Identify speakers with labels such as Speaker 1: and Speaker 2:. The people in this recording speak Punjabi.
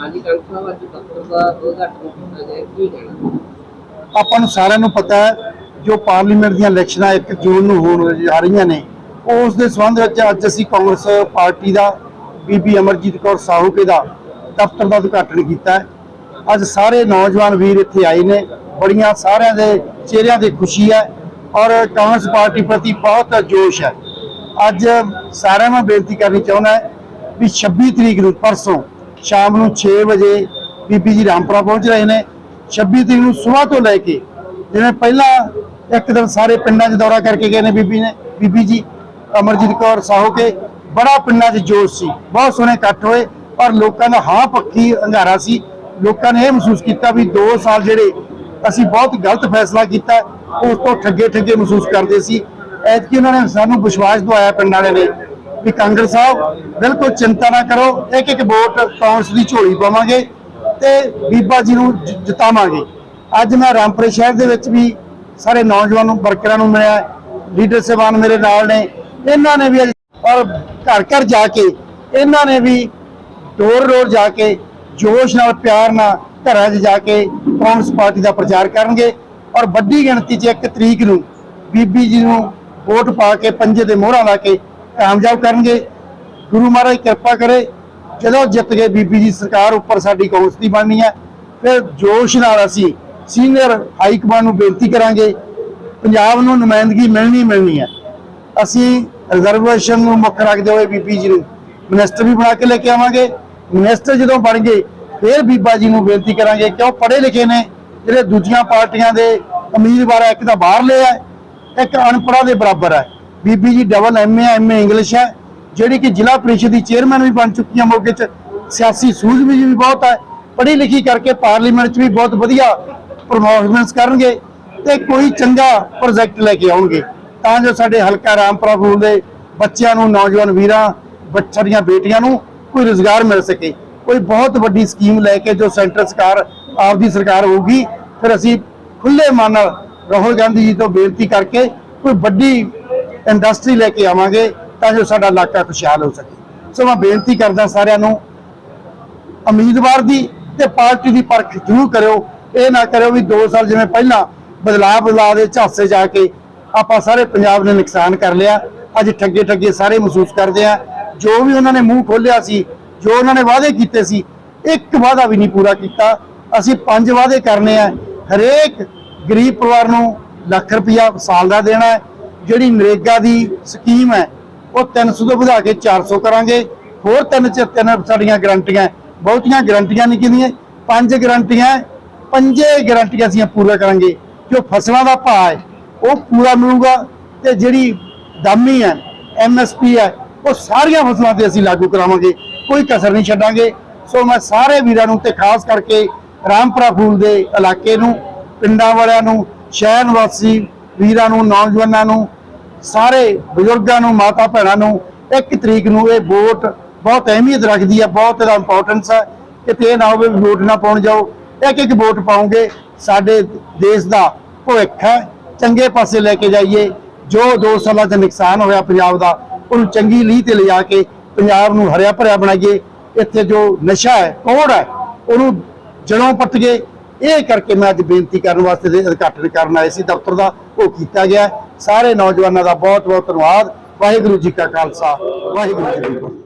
Speaker 1: ਹਾਂਜੀ ਕੰਗ ਸਾਹਿਬ, ਅੱਜ ਦਫ਼ਤਰ ਦਾ ਉਦਘਾਟਨ ਕੀਤਾ ਗਿਆ, ਕੀ ਕਹਿਣਾ?
Speaker 2: ਆਪਾਂ ਨੂੰ ਸਾਰਿਆਂ ਨੂੰ ਪਤਾ ਹੈ, ਜੋ ਪਾਰਲੀਮੈਂਟ ਦੀਆਂ ਇਲੈਕਸ਼ਨਾਂ 1 ਜੂਨ ਨੂੰ ਹੋਣ ਜਾ ਰਹੀਆਂ ਨੇ, ਉਸ ਦੇ ਸੰਬੰਧ ਵਿੱਚ ਅੱਜ ਅਸੀਂ ਕਾਂਗਰਸ ਪਾਰਟੀ ਦਾ, ਬੀਬੀ ਅਮਰਜੀਤ ਕੌਰ ਸਾਹੂਕੇ ਦਾ ਦਫ਼ਤਰ ਦਾ ਉਦਘਾਟਨ ਕੀਤਾ ਅੱਜ ਸਾਰੇ ਨੌਜਵਾਨ ਵੀਰ ਇੱਥੇ ਆਏ ਨੇ, ਬੜੀਆਂ ਸਾਰਿਆਂ ਦੇ ਚਿਹਰਿਆਂ ਤੇ ਖੁਸ਼ੀ ਹੈ ਔਰ ਕਾਂਗਰਸ ਪਾਰਟੀ ਪ੍ਰਤੀ ਬਹੁਤ ਜੋਸ਼ ਹੈ। ਅੱਜ ਸਾਰਿਆਂ ਨੂੰ ਬੇਨਤੀ ਕਰਨੀ ਚਾਹੁੰਦਾ ਵੀ 26 ਤਰੀਕ ਨੂੰ ਪਰਸੋਂ ਸ਼ਾਮ ਨੂੰ 6 ਵਜੇ ਬੀਬੀ ਜੀ ਰਾਮਪੁਰਾ ਪਹੁੰਚ ਰਹੇ ਨੇ। 26 ਤਰੀਕ ਨੂੰ ਸਵੇਰ ਤੋਂ ਲੈ ਕੇ ਜਿਵੇਂ ਪਹਿਲਾਂ ਇੱਕ ਦਿਨ ਸਾਰੇ ਪਿੰਡਾਂ 'ਚ ਦੌਰਾ ਕਰਕੇ ਗਏ ਨੇ ਬੀਬੀ ਨੇ, ਬੀਬੀ ਜੀ, ਅਮਰਜੀਤ ਕੌਰ, ਸਾਹੋ ਕੇ। ਬੜਾ ਪਿੰਡਾਂ 'ਚ ਜੋਸ਼ ਸੀ, ਬਹੁਤ ਸੋਹਣੇ ਇਕੱਠ ਹੋਏ ਔਰ ਲੋਕਾਂ ਦਾ ਹਾਂ ਪੱਖੀ ਹੰਗਾਰਾ ਸੀ। ਲੋਕਾਂ ਨੇ ਇਹ ਮਹਿਸੂਸ ਕੀਤਾ ਵੀ 2 ਸਾਲ ਜਿਹੜੇ ਅਸੀਂ ਬਹੁਤ ਗਲਤ ਫੈਸਲਾ ਕੀਤਾ, ਉਸ ਤੋਂ ਠੱਗੇ ਠੱਗੇ ਮਹਿਸੂਸ ਕਰਦੇ ਸੀ। ਐਤਕੀ ਉਹਨਾਂ ਨੇ ਸਾਨੂੰ ਵਿਸ਼ਵਾਸ ਦਵਾਇਆ ਪਿੰਡ ਵਾਲਿਆਂ ਨੇ ਵੀ ਕਾਂਗਰਸ ਸਾਹਿਬ ਬਿਲਕੁਲ ਚਿੰਤਾ ਨਾ ਕਰੋ, ਇੱਕ ਇੱਕ ਵੋਟ ਕਾਂਗਰਸ ਦੀ ਝੋਲੀ ਪਾਵਾਂਗੇ ਤੇ ਬੀਬਾ ਜੀ ਨੂੰ ਜ- ਜਿਤਾਵਾਂਗੇ। ਅੱਜ ਮੈਂ ਰਾਮਪੁਰੇ ਸ਼ਹਿਰ ਦੇ ਵਿੱਚ ਵੀ ਸਾਰੇ ਨੌਜਵਾਨ ਵਰਕਰਾਂ ਨੂੰ ਮਿਲਿਆ, ਲੀਡਰ ਸਾਹਿਬਾਨ ਮੇਰੇ ਨਾਲ ਨੇ। ਇਹਨਾਂ ਨੇ ਵੀ ਅੱਜ ਔਰ ਘਰ ਘਰ ਜਾ ਕੇ, ਇਹਨਾਂ ਨੇ ਵੀ ਡੋਰ ਡੋਰ ਜਾ ਕੇ, ਜੋਸ਼ ਨਾਲ, ਪਿਆਰ ਨਾਲ ਘਰਾਂ 'ਚ ਜਾ ਕੇ ਕਾਂਗਰਸ ਪਾਰਟੀ ਦਾ ਪ੍ਰਚਾਰ ਕਰਨਗੇ। ਔਰ ਵੱਡੀ ਗਿਣਤੀ 'ਚ ਇੱਕ ਤਰੀਕ ਨੂੰ ਬੀਬੀ ਜੀ ਨੂੰ ਵੋਟ ਪਾ ਕੇ ਪੰਜੇ ਦੇ ਮੋਹਰਾਂ ਲਾ ਕੇ ਕਾਮਯਾਬ ਕਰਨਗੇ। ਗੁਰੂ ਮਹਾਰਾਜ ਕਿਰਪਾ ਕਰੇ। ਜਦੋਂ ਜਿੱਤ ਗਏ ਬੀਬੀ ਜੀ ਸਰਕਾਰ ਉੱਪਰ ਸਾਡੀ ਕਾਂਗਰਸ ਦੀ ਬਣਨੀ ਹੈ। ਫਿਰ ਜੋਸ਼ ਨਾਲ ਅਸੀਂ ਸੀਨੀਅਰ ਹਾਈ ਕਮਾਂਡ ਨੂੰ ਬੇਨਤੀ ਕਰਾਂਗੇ ਪੰਜਾਬ ਨੂੰ ਨੁਮਾਇੰਦਗੀ ਮਿਲਣੀ ਮਿਲਣੀ ਹੈ। ਅਸੀਂ ਰਿਜ਼ਰਵੇਸ਼ਨ ਨੂੰ ਮੁੱਖ ਰੱਖਦੇ ਹੋਏ ਬੀਬੀ ਜੀ ਨੂੰ ਮਿਨਿਸਟਰ ਵੀ ਬਣਾ ਕੇ ਲੈ ਕੇ ਆਵਾਂਗੇ। ਮਿਨਿਸਟਰ ਜਦੋਂ ਬਣ ਗਏ ਫਿਰ ਬੀਬਾ ਜੀ ਨੂੰ ਬੇਨਤੀ ਕਰਾਂਗੇ ਕਿਉਂ ਪੜ੍ਹੇ ਲਿਖੇ ਨੇ? ਜਿਹੜੇ ਦੂਜੀਆਂ ਪਾਰਟੀਆਂ ਦੇ ਉਮੀਦਵਾਰ ਆ, ਇੱਕ ਤਾਂ ਬਾਹਰਲੇ ਆ ਇੱਕ ਅਨਪੜ੍ਹਾ ਦੇ ਬਰਾਬਰ ਹੈ ਬੀਬੀ ਜੀ ਡਬਲ ਐਮਏ ਐਮਏ ਇੰਗਲਿਸ਼ ਹੈ, ਜਿਹੜੀ ਕਿ ਜ਼ਿਲ੍ਹਾ ਪ੍ਰੀਸ਼ਦ ਦੀ ਚੇਅਰਮੈਨ ਵੀ ਬਣ ਚੁੱਕੀ ਹੈ ਮੌਕੇ 'ਚ, ਸਿਆਸੀ ਸੂਝਬੂਝ ਵੀ ਬਹੁਤ ਹੈ ਪੜ੍ਹੀ ਲਿਖੀ ਕਰਕੇ ਪਾਰਲੀਮੈਂਟ 'ਚ ਵੀ ਬਹੁਤ ਵਧੀਆ ਪਰਫਾਰਮੈਂਸ ਕਰਨਗੇ ਤੇ ਕੋਈ ਚੰਗਾ ਪ੍ਰੋਜੈਕਟ ਲੈ ਕੇ ਆਉਣਗੇ। ਤਾਂ ਜੋ ਸਾਡੇ ਹਲਕਾ ਰਾਮਪੁਰਾ ਫੂਲ ਦੇ ਬੱਚਿਆਂ ਨੂੰ, ਨੌਜਵਾਨ ਵੀਰਾਂ ਬੱਚਰੀਆਂ ਬੇਟੀਆਂ ਨੂੰ ਕੋਈ ਰੋਜ਼ਗਾਰ ਮਿਲ ਸਕੇ। ਕੋਈ ਬਹੁਤ ਵੱਡੀ ਸਕੀਮ ਲੈ ਕੇ ਜੋ ਸੈਂਟਰ ਸਰਕਾਰ, ਆਪਦੀ ਸਰਕਾਰ ਹੋਊਗੀ, ਫਿਰ ਅਸੀਂ ਖੁੱਲੇ ਮਨ ਨਾਲ ਰਾਹੁਲ ਗਾਂਧੀ ਜੀ ਤੋਂ ਬੇਨਤੀ ਕਰਕੇ ਕੋਈ ਵੱਡੀ ਇੰਡਸਟਰੀ ਲੈ ਕੇ ਆਵਾਂਗੇ ਤਾਂ ਜੋ ਸਾਡਾ ਇਲਾਕਾ ਖੁਸ਼ਹਾਲ ਹੋ ਸਕੇ। ਸੋ ਮੈਂ ਬੇਨਤੀ ਕਰਦਾ ਸਾਰਿਆਂ ਨੂੰ, ਉਮੀਦਵਾਰ ਦੀ ਤੇ ਪਾਰਟੀ ਦੀ ਪਰਖ ਜ਼ਰੂਰ ਕਰਿਓ। ਇਹ ਨਾ ਕਰਿਓ ਵੀ 2 ਸਾਲ ਜਿਵੇਂ ਪਹਿਲਾਂ ਬਦਲਾਅ ਬਦਲਾਅ ਦੇ ਝਾਂਸੇ ਜਾ ਕੇ ਆਪਾਂ ਸਾਰੇ ਪੰਜਾਬ ਨੇ ਨੁਕਸਾਨ ਕਰ ਲਿਆ। ਅੱਜ ਠੱਗੇ ਠੱਗੇ ਸਾਰੇ ਮਹਿਸੂਸ ਕਰਦੇ ਆ। ਜੋ ਵੀ ਉਹਨਾਂ ਨੇ ਮੂੰਹ ਖੋਲਿਆ ਸੀ, ਜੋ ਉਹਨਾਂ ਨੇ ਵਾਅਦੇ ਕੀਤੇ ਸੀ, ਇੱਕ ਵਾਅਦਾ ਵੀ ਨਹੀਂ ਪੂਰਾ ਕੀਤਾ। ਅਸੀਂ ਪੰਜ ਵਾਅਦੇ ਕਰਨੇ ਆ। ਹਰੇਕ ਗਰੀਬ ਪਰਿਵਾਰ ਨੂੰ ਲੱਖ ਰੁਪਇਆ ਸਾਲ ਦਾ ਦੇਣਾ ਹੈ। ਜਿਹੜੀ ਨਰੇਗਾ ਦੀ ਸਕੀਮ ਹੈ, ਉਹ 300 ਤੋਂ ਵਧਾ ਕੇ 400 ਕਰਾਂਗੇ। ਹੋਰ ਤਿੰਨ ਚ ਤਿੰਨ ਸਾਡੀਆਂ ਗਰੰਟੀਆਂ ਬਹੁਤੀਆਂ ਗਰੰਟੀਆਂ ਨਹੀਂ ਕਿੰਨੀਆਂ ਪੰਜ ਗਰੰਟੀਆਂ ਪੰਜੇ ਗਰੰਟੀਆਂ ਅਸੀਂ ਪੂਰਾ ਕਰਾਂਗੇ। ਜੋ ਫਸਲਾਂ ਦਾ ਭਾਅ ਹੈ, ਉਹ ਪੂਰਾ ਮਿਲੂਗਾ ਤੇ ਜਿਹੜੀ ਦਾਮੀ ਹੈ ਐਮਐਸਪੀ ਹੈ, ਉਹ ਸਾਰੀਆਂ ਫਸਲਾਂ ਤੇ ਅਸੀਂ ਲਾਗੂ ਕਰਾਵਾਂਗੇ। ਕੋਈ ਕਸਰ ਨਹੀਂ ਛੱਡਾਂਗੇ। ਸੋ ਮੈਂ ਸਾਰੇ ਵੀਰਾਂ ਨੂੰ ਤੇ ਖਾਸ ਕਰਕੇ ਰਾਮਪੁਰਾ ਫੂਲ ਦੇ ਇਲਾਕੇ ਨੂੰ, ਪਿੰਡਾਂ ਵਾਲਿਆਂ ਨੂੰ, ਸ਼ਹਿਰ ਨਿਵਾਸੀ ਵੀਰਾਂ ਨੂੰ, ਨੌਜਵਾਨਾਂ ਨੂੰ ਸਾਰੇ ਬਜ਼ੁਰਗਾਂ ਨੂੰ, ਮਾਤਾ ਭੈਣਾਂ ਨੂੰ, ਇੱਕ ਤਰੀਕ ਨੂੰ ਇਹ ਵੋਟ ਬਹੁਤ ਅਹਿਮੀਅਤ ਰੱਖਦੀ ਹੈ, ਬਹੁਤ ਇਹਦਾ ਇੰਪੋਰਟੈਂਸ ਹੈ ਕਿਤੇ ਇਹ ਨਾ ਹੋਵੇ ਵੀ ਵੋਟ ਨਾ ਪਾਉਣ ਜਾਓ। ਇੱਕ ਇੱਕ ਵੋਟ ਪਾਉਂਗੇ ਸਾਡੇ ਦੇਸ਼ ਦਾ ਭਵਿੱਖ ਹੈ। ਚੰਗੇ ਪਾਸੇ ਲੈ ਕੇ ਜਾਈਏ। ਜੋ 2 ਸਾਲਾਂ 'ਚ ਨੁਕਸਾਨ ਹੋਇਆ ਪੰਜਾਬ ਦਾ, ਉਹਨੂੰ ਚੰਗੀ ਲੀਹ ਤੇ ਲਿਜਾ ਕੇ ਪੰਜਾਬ ਨੂੰ ਹਰਿਆ ਭਰਿਆ ਬਣਾਈਏ। ਇੱਥੇ ਜੋ ਨਸ਼ਾ ਹੈ, ਕੋੜ ਹੈ, ਉਹਨੂੰ ਜੜੋਂ ਪੱਟ ਗਏ ਇਹ ਕਰਕੇ ਮੈਂ ਅੱਜ ਬੇਨਤੀ ਕਰਨ ਵਾਸਤੇ ਦੇ ਉਦਘਾਟਨ ਕਰਨ ਆਏ ਸੀ, ਦਫ਼ਤਰ ਦਾ, ਉਹ ਕੀਤਾ ਗਿਆ। ਸਾਰੇ ਨੌਜਵਾਨਾਂ ਦਾ ਬਹੁਤ ਬਹੁਤ ਧੰਨਵਾਦ। ਵਾਹਿਗੁਰੂ ਜੀ ਕਾ ਖਾਲਸਾ। ਵਾਹਿਗੁਰੂ ਜੀ ਕੀ ਫਤਿਹ।